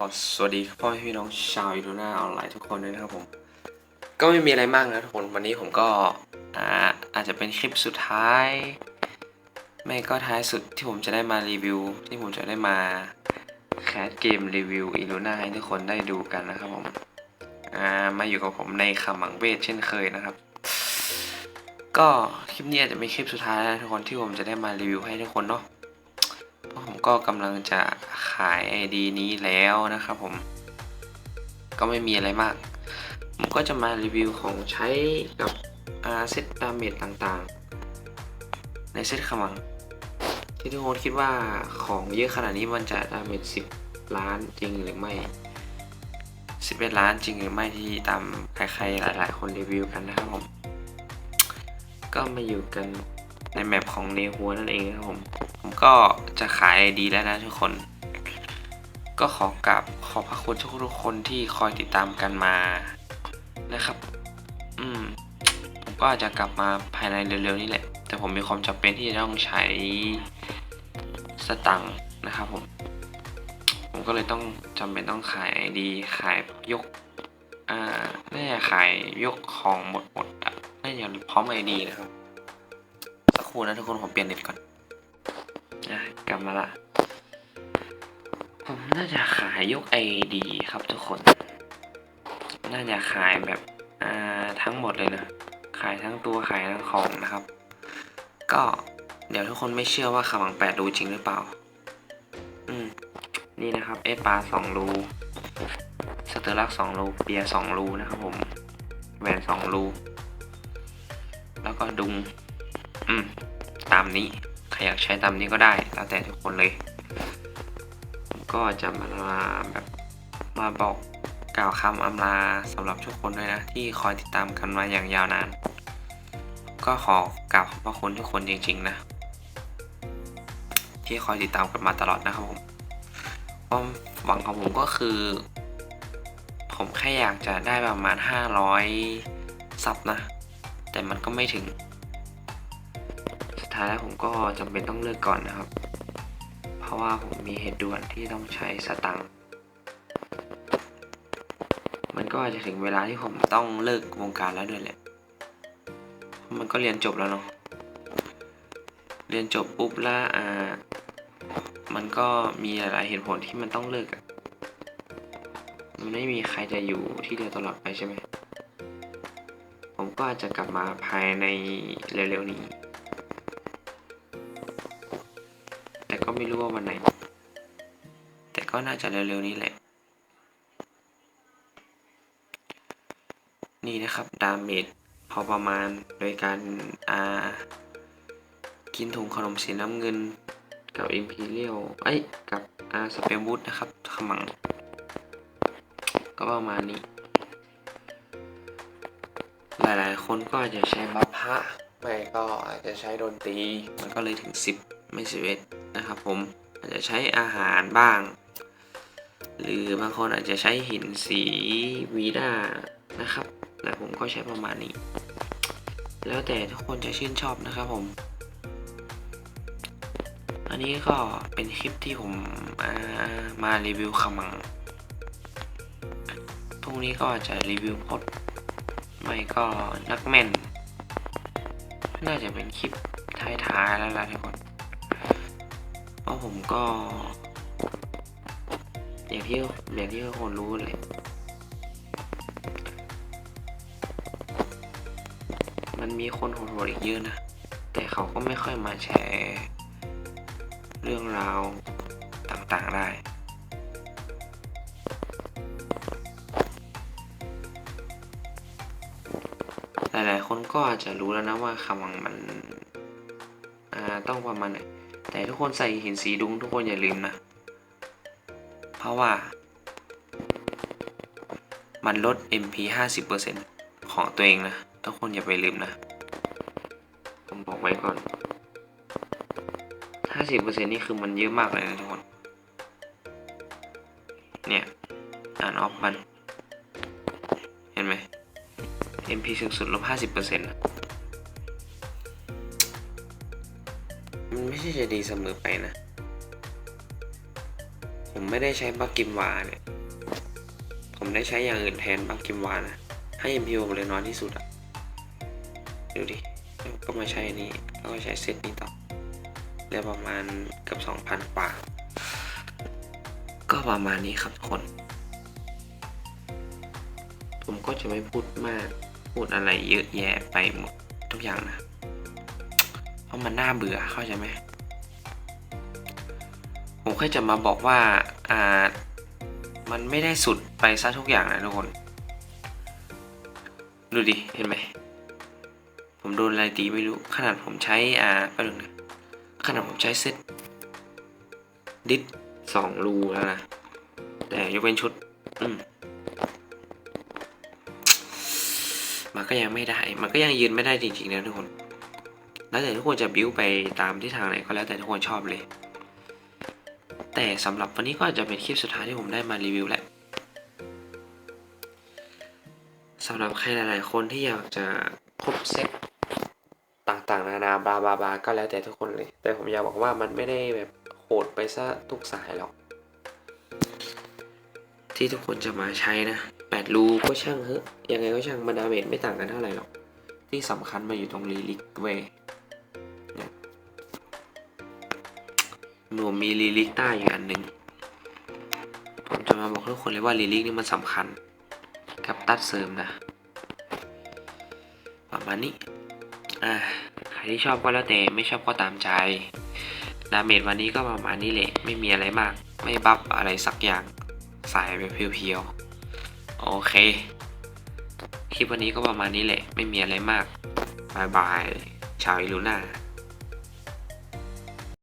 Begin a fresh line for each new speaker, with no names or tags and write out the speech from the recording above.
สวัสดีพ่อพี่น้องชาวยูทูน่าออนไลน์ทุกคนด้วยนะครับผม ก็ไม่มีอะไรมากนะทุกคนวันนี้ผมก็อาจจะเป็นคลิปสุดท้าย ไม่ก็ท้ายสุดที่ผมจะได้มารีวิว ที่ผมจะได้มาแคสเกมรีวิวอีลูน่าให้ทุกคนได้ดูกันนะครับผมมาอยู่กับผมในขมังเวทเช่นเคยนะครับ ก็คลิปนี้อาจจะเป็นคลิปสุดท้ายนะทุกคนที่ผมจะได้มารีวิวให้ทุกคนเนาะ ผมก็กำลังจะขาย ID นี้แล้วนะครับผม ก็ไม่มีอะไรมาก ผมก็จะมารีวิวของใช้กับอาเซตดาเมจต่างๆ ในเซตขมัง ที่ทุกคนคิดว่าของเยอะขนาดนี้มันจะดาเมจ10 ล้านจริงหรือไม่ 11 ล้านจริงหรือไม่ที่ตามใครๆหลายๆ คนรีวิวกันนะครับผม ก็มาอยู่กัน ในแมปของเนหัวนั่นเองครับผม ผมก็จะขาย ID แล้วนะทุกคน ก็ขอกราบขอบพระคุณทุกทุกๆคนที่คอยติดตามกันมานะครับ อืม ผมก็อาจจะกลับมาภายในเร็วๆนี้แหละ แต่ผมมีความจำเป็นที่จะต้องใช้สตังค์นะครับผม ผมก็เลยต้องจำเป็นต้องขาย ID ขายยก อ่า น่าจะขายยกของหมดหมดอะน่าจะพร้อม ID นะครับ รู่นะทุกคนผมเปลี่ยนเน็ตก่อนอะกลับมาละ ผมน่าจะขายยก ID ครับทุกคน น่าจะขายแบบอ่าทั้งหมดเลยนะ ขายทั้งตัวขายทั้งของนะครับ ก็เดี๋ยวทุกคนไม่เชื่อว่าขมังแปดรูจริงหรือเปล่า อืม นี่นะครับเอปลาสองรู สเตอร์ลักสองรู เปียสองรูนะครับผม แหวนสองรู แล้วก็ดุง อืม ตามนี้ ใครอยากใช้ตามนี้ก็ได้ แล้วแต่ทุกคนเลย ก็จะมาแบบมาบอกกล่าวคำอำลาสำหรับทุกคนด้วยนะ ที่คอยติดตามกันมาอย่างยาวนาน ก็ขอกราบขอบพระคุณทุกคนจริง ๆ นะ ที่คอยติดตามกันมาตลอดนะครับผมความหวังของผมก็คือ ผมแค่อยากจะได้ประมาณ 500 ซับนะ แต่มันก็ไม่ถึง ท้ายแล้วผมก็จำเป็นต้องเลิกก่อนนะครับ เพราะว่าผมมีเหตุด่วนที่ต้องใช้สตังค์มันก็อาจจะถึงเวลาที่ผมต้องเลิกวงการแล้วด้วยแหละ มันก็เรียนจบแล้วเนาะ เรียนจบปุ๊บแล้วอ่า มันก็มีหลายๆเหตุผลที่มันต้องเลิกอะมันไม่มีใครจะอยู่ที่เดียวตลอดไปใช่ไหม ผมก็อาจจะกลับมาภายในเร็วๆนี้ ไม่รู้ว่าวันไหน แต่ก็น่าจะเร็วๆนี้แหละ นี่นะครับ ดาเมจพอประมาณโดยการอ่ากินถุงขนมสีน้ำเงิน กับ Imperial เอ้ยกับอาสเปรบูทนะครับขมัง ก็ประมาณนี้ หลายๆ คนก็อาจจะใช้บัฟพะไม่ก็อาจจะใช้ดนตรี มันก็เลยถึง 10 ไม่ 11 นะครับผมอาจจะใช้อาหารบ้าง หรือบางคนอาจจะใช้หินสีวีด้านะครับและผมก็ใช้ประมาณนี้ แล้วแต่ทุกคนจะชื่นชอบนะครับผม อันนี้ก็เป็นคลิปที่ผมอ่ามารีวิวขมังพรุ่งนี้ก็อาจจะรีวิวพดไม่ก็นักแม่น น่าจะเป็นคลิปท้ายๆแล้วล่ะทุกคน เพราผมก็ อย่างที่อย่างที่ทุกคนรู้เลยมันมีคนโหดๆอีกเยอะนะ แต่เขาก็ไม่ค่อยมาแชร์เรื่องราวต่างๆได้ หลายๆคนก็อาจจะรู้แล้วนะว่าคำวังมันต้องประมาณไหน แต่ทุกคนใส่หินสีดุ้งทุกคนอย่าลืมนะ เพราะว่า มันลด MP 50%ของตัวเองนะ ทุกคนอย่าไปลืมนะ ผมบอกไว้ก่อน 50%นี่คือมันเยอะมากเลยนะทุกคน เนี่ย อ่านออฟมัน เห็นไหม MP สูงสุดลบห้าสิบเปอร์เซ็นต์ ไม่ใช่จะดีเสมอไปนะ ผมไม่ได้ใช้บักกิมวาเนี่ย ผมได้ใช้อย่างอื่นแทนบักกิมวานะ ให้ MPO ผมเลยน้อยที่สุดอะดูดิก็มาใช้อันนี้แล้วก็ใช้เซตนี้ต่อเรียประมาณเกือบสองพันกว่า ก็ประมาณนี้ครับทุกคน ผมก็จะไม่พูดมาก พูดอะไรเยอะแยะไปหมดทุกอย่างนะ เพราะมันน่าเบื่อเข้าใจไหมผมแค่จะมาบอกว่าอ่ามันไม่ได้สุดไปซะทุกอย่างนะทุกคน ดูดิ เห็นไหม ผมโดนอะไรตีไม่รู้ ขนาดผมใช้อ่าแป๊บนึงนะขนาดผมใช้เซตดิสสองรูแล้วนะ แต่ยกเป็นชุด อืมมันก็ยังไม่ได้ มันก็ยังยืนไม่ได้จริงๆนะทุกคน แล้วแต่ทุกคนจะบิ้วไปตามที่ทางไหนก็แล้วแต่ทุกคนชอบเลย แต่สำหรับวันนี้ก็อาจจะเป็นคลิปสุดท้ายที่ผมได้มารีวิวแหละสำหรับใครหลายๆคนที่อยากจะครบเซ็ตต่างๆ นานาบลาบลาบลาก็แล้วแต่ทุกคนเลย แต่ผมอยากบอกว่ามันไม่ได้แบบโหดไปซะทุกสายหรอก ที่ทุกคนจะมาใช้นะแปดรูก็ช่างเถอะยังไงก็ช่างมันดาเมจไม่ต่างกันเท่าไหร่หรอก ที่สำคัญมาอยู่ตรงลีลิกเว หนูมีลีลิกใต้อยู่อันหนึ่งผมจะมาบอกทุกคนเลยว่าลีลิกนี่มันสำคัญ กับตัดเสริมนะ ประมาณนี้ อ่า ใครที่ชอบก็แล้วแต่ไม่ชอบก็ตามใจ ดาเมจวันนี้ก็ประมาณนี้แหละ ไม่มีอะไรมาก ไม่บัฟอะไรสักอย่าง สายแบบเพียวๆ โอเค คลิปวันนี้ก็ประมาณนี้แหละ ไม่มีอะไรมากบายบาย ชาวอิลูน่า